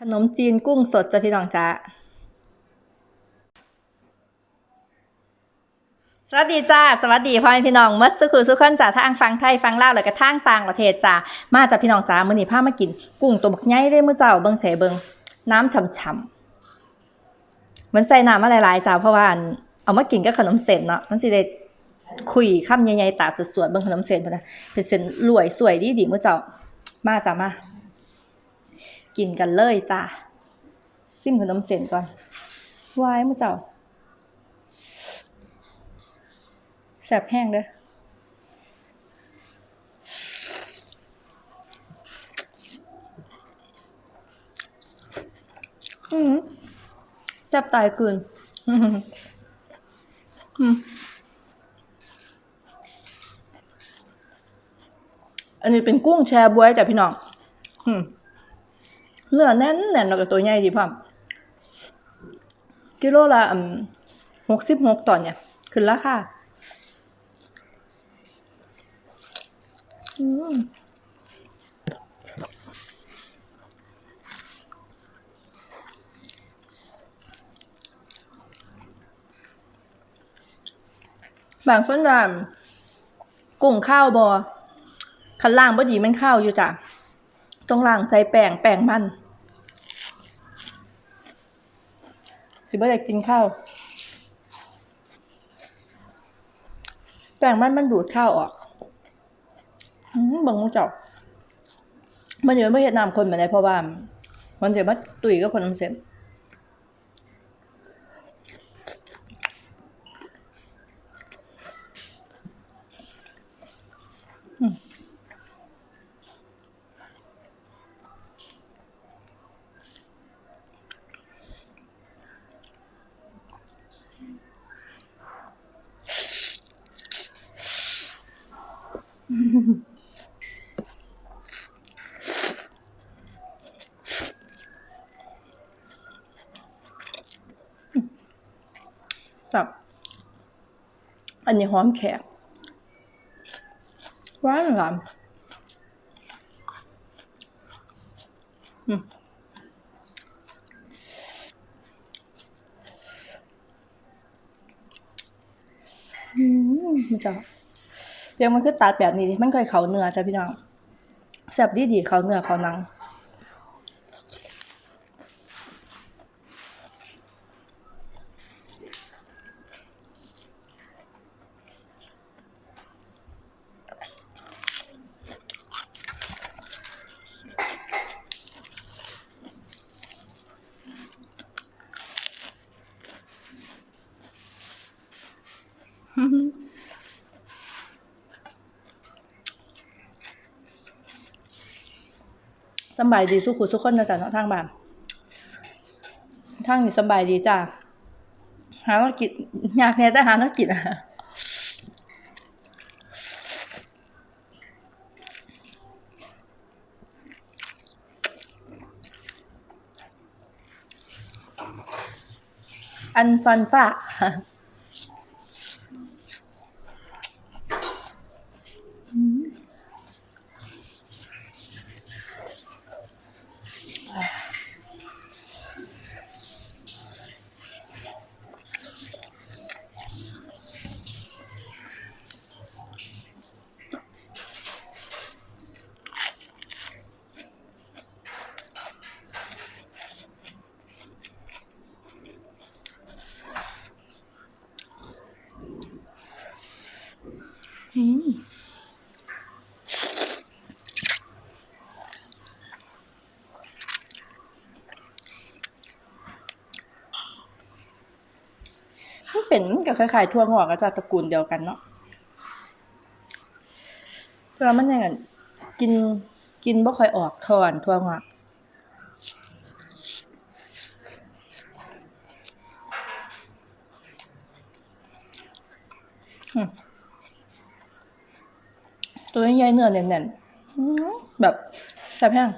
ขนมจีนกุ้งสดจ้ะพี่น้องจ้าสวัสดีจ้าสวัสดีพ่อแม่พี่น้องมัดสุขุสุขคนจ้าทางฟังไทยฟังลาวแล้วก็ทางต่างประเทศจ้ามาจ้าพี่น้องจ้ามื้อนี้พามากิน กุ้งตัวบักใหญ่เลยมื้อเจ้าเบิ่งเสเบิ่งน้ำฉ่ำๆเหมือนใส่น้ำมาหลายๆจ้าเพราะว่าเอามากินกับขนมเส้นเนาะมันสิได้คุยคำใหญ่ๆตาสวดๆเบิ่งขนมเส้นพุ่นน่ะเป็นเส้นรวยสวยดีๆมื้อเจ้ามาจ้ามา กินกันเลยจ้าซิมขนมเส้นก่อนวายมื้อเจ้าแซบแห้งเด้ออืมแซบตายเกินอืมอืมอันนี้เป็นกุ้งแชบวยจ้ะพี่น้องอืม เนื้อแน่นแน่นแล้วก็ตัวใหญ่ดีพร้อมกิโลละหกสิบหกต่อนเนี่ยขึ้นราคาอืมบางคนว่ากุ้งข้าวบอคันล่างบ่ดีมันข้าวอยู่จ้ะต้องล้างใส่แป้งแป้งมัน สิบ่ได้กินข้าวแป้งมันมันดูดข้าวออกอืมเบิ่งมูเจ้ามันอยู่ไม่เฮ็ดน้ำคนเหมาได้เพราะว่ามันเดี๋ยมาตุยกับคนน้ำเส้นอืม สับอันนี้หอมแขกหวานหวานอืมมันจะเดี๋ยวมันคือตัดแบบนี้มันค่อยเขาเนื้อจ้ะพี่น้องแซ่บดีดีเขาเนื้อเขาหนัง บายดีสุขุสุขคนนะจ๊ะเนาะทางบ้านทางนี่สบายดีจ้าหาว่ากินอยากแน่แต่หาว่ากินอะอันฟันฝ้า เป็นกับคล้ายๆทั่วงอกก็จะตระกูลเดียวกันเนาะเพื่อมันยังไงกินกินบ่ค่อยออกทอนทั่วงอกอืม ตัวใหญ่ๆเนื้อแน่นๆแบบแซ่บแห้ง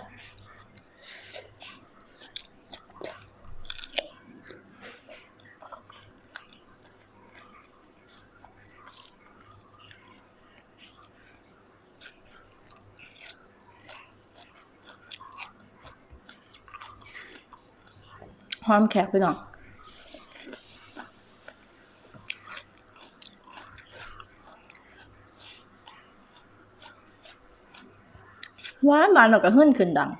หอมแขกพี่น้อง หวานมันแล้วก็หึ้นขึ้นดัง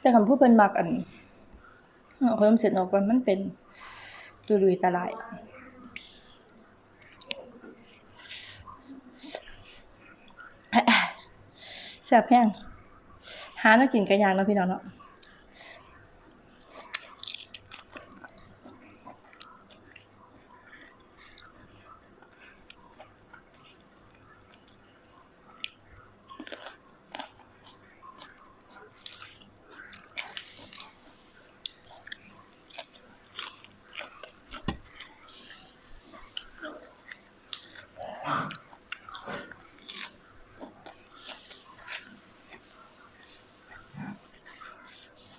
แต่คำพูดเป็นมักอันเอาขนมเสร็จออกไปมันเป็นดุยตาลายแซ่บแห้งหาแน้ากินกันยางเนาะพี่น้องเนาะ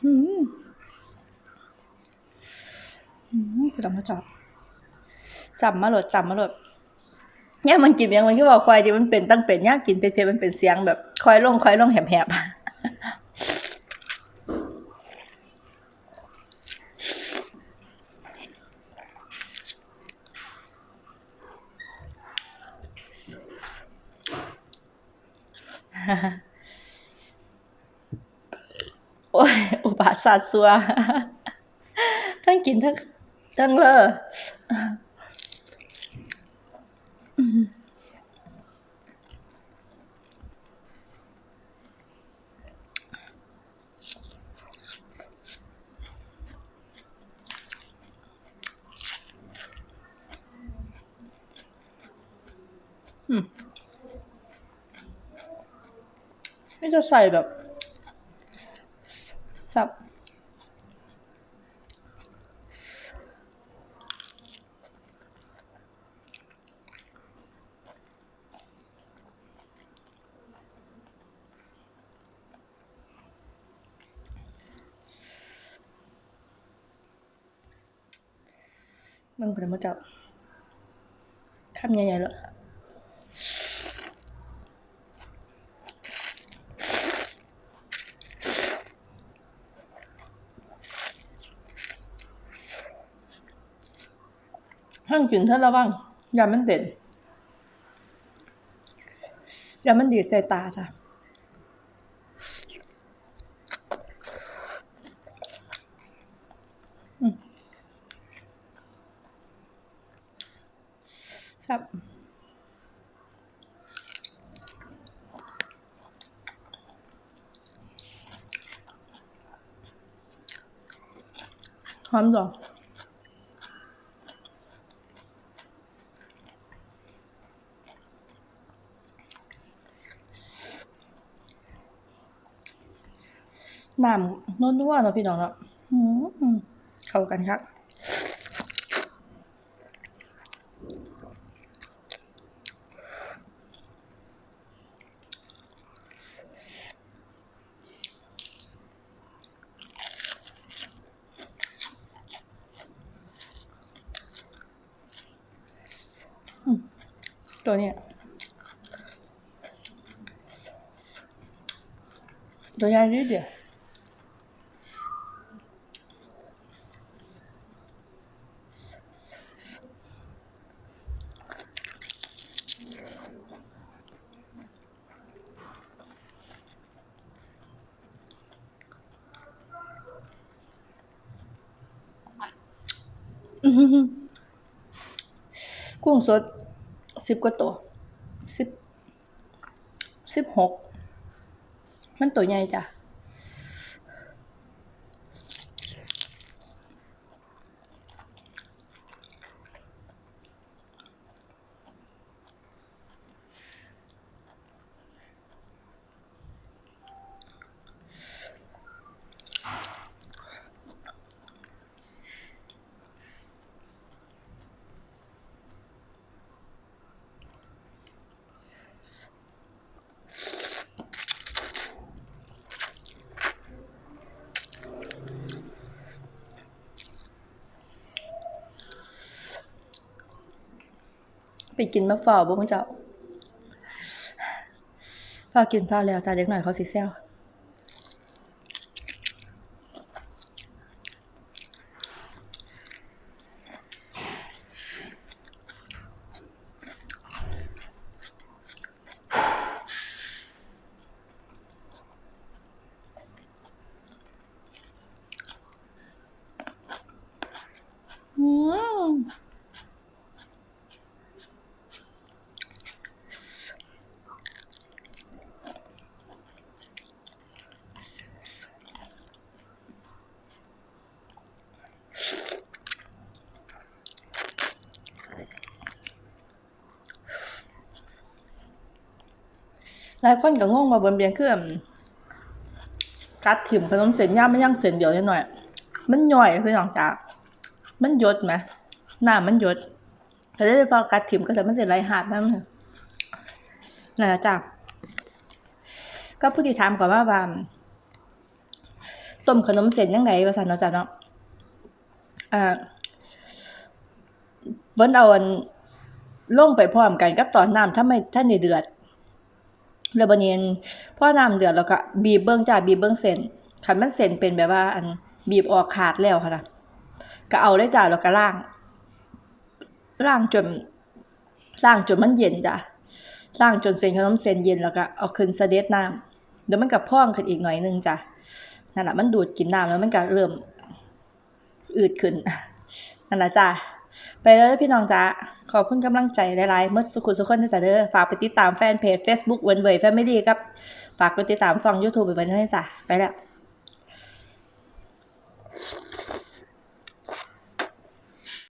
อืมอืมคือต้องมาจับ จับมาโหลดจับมาโหลดเนี่ยมันกินยังมันที่บอกควายดีมันเป็นตั้งเป็นยากกินเพลมันเป็นเสียงแบบควายลงควายลงแหบๆ โอ้ยอุบาทศาสตร์ซัวทั้งกินทั้งทั้งเลอมอืมนี่ จะใส่แบบสับมึงเป็นมาจับคำใหญ่ๆเลย งกินเท่าระวังอย่ามันเด่นอย่ามันดีใส่ตาจ้ะครับหอมดอก น้ำนวลนัวเนาะพี่น้องเนาะเข้ากันครับตัวเนี้ยตัวใหญ่นิเดียว กุ้งสดสิบกว่าตัวสิบสิบหกมันตัวใหญ่จ้ะ กินมะฝ่อบ่มึงเจ้าฟ้ากินฟ้าแล้วจ้าเด็กหน่อยเขาสิเซลอืม หลายคนก็งงว่าบนเบียงคืออั่นกัดถิ่มขนมเส้นย่าไม่ย่างเส้นเดียวนิดหน่อย มันย่อยพี่น้องจ้ามันยดไหมหน้ามันยดแต่ได้ฟอกัดถิ่มก็จะมันเสร็จไรหาดนั่นนั่นแหละจ้าก็ผู้ที่ถามก่อนว่าว่าต้มขนมเส้นยังไงภาษาเนาะจ้าเนาะอ่าเบิ้นเอาอันลงไปพร้อมกันกับตอนน้ำถ้าไม่ถ้าในเดือด แล้วบัดนี้พอน้ำเดือดแล้วก็บีบเบิ่งจ้าบีบเบิ่งเส้นคันมันเส้นเป็นแบบว่า อันบีบออกขาดแล้วค่ะนะก็เอาเลยจ้าแล้วก็ล้างล้างจนล้างจนมันเย็นจ้ะล้างจนเส้นขนมเส้นเย็นแล้วก็เอาขึ้นเสด็จน้ำเดี๋ยวมันก็พ่องขึ้นอีกหน่อยนึงจ้ะนั่นแหละมันดูดกินน้ำแล้วมันก็เริ่มอืดขึ้นนั่นแหละจ้ะ ไปแล้วพี่น้องจ้าขอบคุณกำลังใจหลายๆเมื่อสุขุสุขคนที่จะเด้อฝากไปติดตามแฟนเพจ Facebook เวนเวยแฟมิลี่กับ ฝากไปติดตามช่อง YouTube ไปเว้ด้วยจ้าไปแล้ว